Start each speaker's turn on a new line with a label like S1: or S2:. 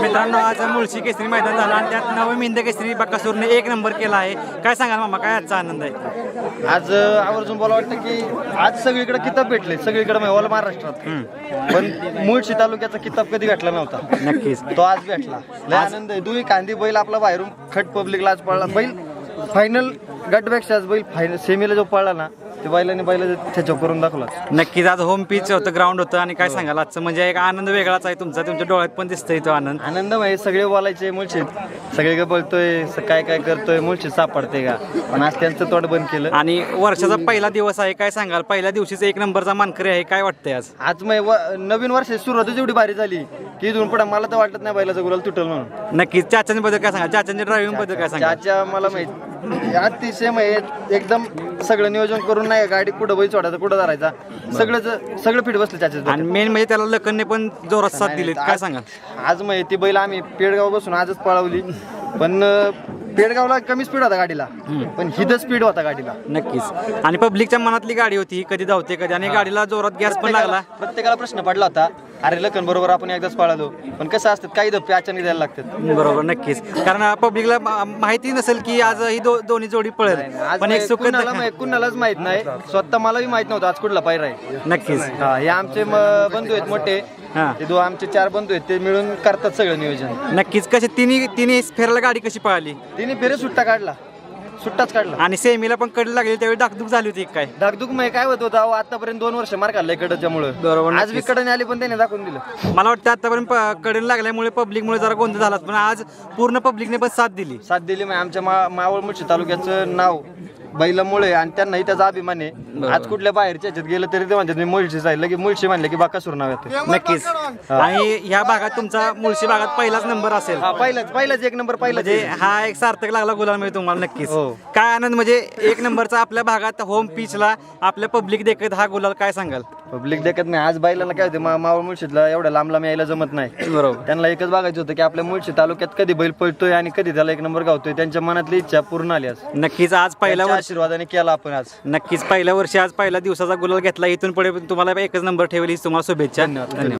S1: मित्रांनो आज मुळशी केसरी मैदान झालं आणि त्यात नवमिंद केसरी बकासूरने एक नंबर केला आहे. काय सांगाल मामा? काय आजचा आनंद आहे?
S2: आज अ, आवर्जून बोला वाटतं की आज सगळीकडे किताब भेटले. सगळीकडे म्हणजे ऑल महाराष्ट्रात पण मुळशी तालुक्याचा किताब कधी भेटला नव्हता.
S1: नक्कीच.
S2: तो आज भेटला. लय आनंद आहे. दुई कांदी बैल आपला बाहेरून खट पब्लिकला आज पळला. बैल फायनल गटपेक्षा आज बैल फायनल सेमीला जो पळला ना ते बैलाने बैला त्याच्या करून दाखवला
S1: नक्कीच आज होम पिच होतं ग्राउंड होतं आणि काय सांगाल? आजचं म्हणजे एक आनंद वेगळाच आहे तुमचा तुमच्या डोळ्यात पण दिसतोय तो आनंद.
S2: आनंद म्हणजे सगळे बोलायचे मुळशीत सगळे काय बोलतोय स- काय काय करतोय मुळशीत सापडते का? पण आज त्यांचं तोंड बंद केलं.
S1: आणि वर्षाचा पहिला दिवस आहे काय सांगाल? पहिल्या दिवशीच एक नंबरचा मानकरी आहे काय वाटतंय आज?
S2: आज मग व- नवीन वर्ष सुरुवातच एवढी भारी झाली की इथून पुढे मला तर वाटत नाही बैलाचा गुलाल तुटल म्हणून.
S1: नक्कीच चाचांबद्दल काय सांगाल? चाचांच्या ड्रायव्हिंगबद्दल काय सांगाल?
S2: ज्याच्या मला माहीत अतिशय माहीत एकदम सगळं नियोजन करून नाही गाडी कुठं बैल सोडायचा कुठं धरायचा. सगळं सगळं फिट बसलं त्याच्या
S1: आणि मेन म्हणजे त्याला लखनने पण जोरात साथ दिली काय सांगाल?
S2: आज माहिती ती बैल आम्ही पेडगाव बसून आजच पळवली. पण पेडगावला कमी स्पीड होता गाडीला. पण हिथं स्पीड होता गाडीला.
S1: नक्कीच. आणि पब्लिकच्या मनातली गाडी होती कधी धावते कधी आणि गाडीला जोरात गॅस पण लागला.
S2: प्रत्येकाला प्रश्न पडला होता. अरे लखन बरोबर आपण एकदाच पळालो. पण कसं असतात काही धप्पे अचानक द्यायला लागतात.
S1: बरोबर नक्कीच. कारण पब्लिकला माहिती नसेल की आज ही दो- दोन्ही जोडी पळेल.
S2: आज
S1: पण एक सुखद
S2: कुणाला माहित- कुणालाच माहीत नाही. स्वतः मलाही माहीत नव्हतं आज कुठला पायरा आहे.
S1: नक्कीच.
S2: हा हे आमचे म- बंधू आहेत मोठे.
S1: हा.
S2: ते दो आमचे चार बंधू आहेत ते मिळून करतात सगळं नियोजन.
S1: नक्कीच. कशी तिन्ही तिन्ही फेराला गाडी कशी पळाली?
S2: तिने फेरे सुट्टा काढला. सुट्टाच काढला.
S1: आणि सेमीला पण कडी लागली त्यावेळी डाकदुक झाली होती काय.
S2: धाकधूक मग काय होत होता आतापर्यंत दोन वर्ष मार काढलाय कडच्यामुळे
S1: बरोबर,
S2: आज
S1: नक्कीच.
S2: विकडने आली पण त्याने दाखवून दिलं.
S1: मला वाटतं आतापर्यंत कडे लागल्यामुळे पब्लिकमुळे जरा गोंधळ झाला पण आज पूर्ण पब्लिकने पण साथ दिली.
S2: साथ दिली मग आमच्या मा- मावळ मुळशी तालुक्याचं नाव बैलामुळे आणि त्यांनाही त्याचा अभिमान आहे. आज कुठल्या बाहेरच्या ह्याच्यात गेलं तरी ते म्हणतात मी मुळशीच आहे लगे मुळशी म्हणले की बाकासूर नाव येते
S1: नक्कीच. आणि ह्या भागात तुमचा मुळशी भागात पहिलाच नंबर असेल.
S2: हा पहिलाच पहिलाच एक नंबर पहिलाच
S1: म्हणजे हा एक सार्थक लागला गुलाल मिळतो तुम्हाला नक्कीच.
S2: हो.
S1: काय आनंद म्हणजे एक नंबरचा आपल्या भागात होम पिचला आपल्या पब्लिक देखत हा गुलाल काय सांगाल?
S2: पब्लिक देखत नाही. आज बैलाला काय होते मावळ मुळशीतला एवढ्या लांब लांब यायला जमत नाही.
S1: बरोबर.
S2: त्यांना एकच बघायचं होतं की आपल्या मुळशी तालुक्यात कधी बैल पळतोय आणि कधी त्याला एक नंबर गावतोय. त्यांच्या मनातली इच्छा पूर्ण आली आज.
S1: नक्कीच आज
S2: त्यांच्या
S1: वर्ष
S2: आशीर्वादाने केला आपण आज.
S1: नक्कीच पहिल्या वर्षी आज पहिल्या दिवसाचा गुलाल घेतला. इथून पुढे तुम्हाला एकच नंबर ठेवली तुम्हाला शुभेच्छा.
S2: धन्यवाद.
S1: धन्यवाद.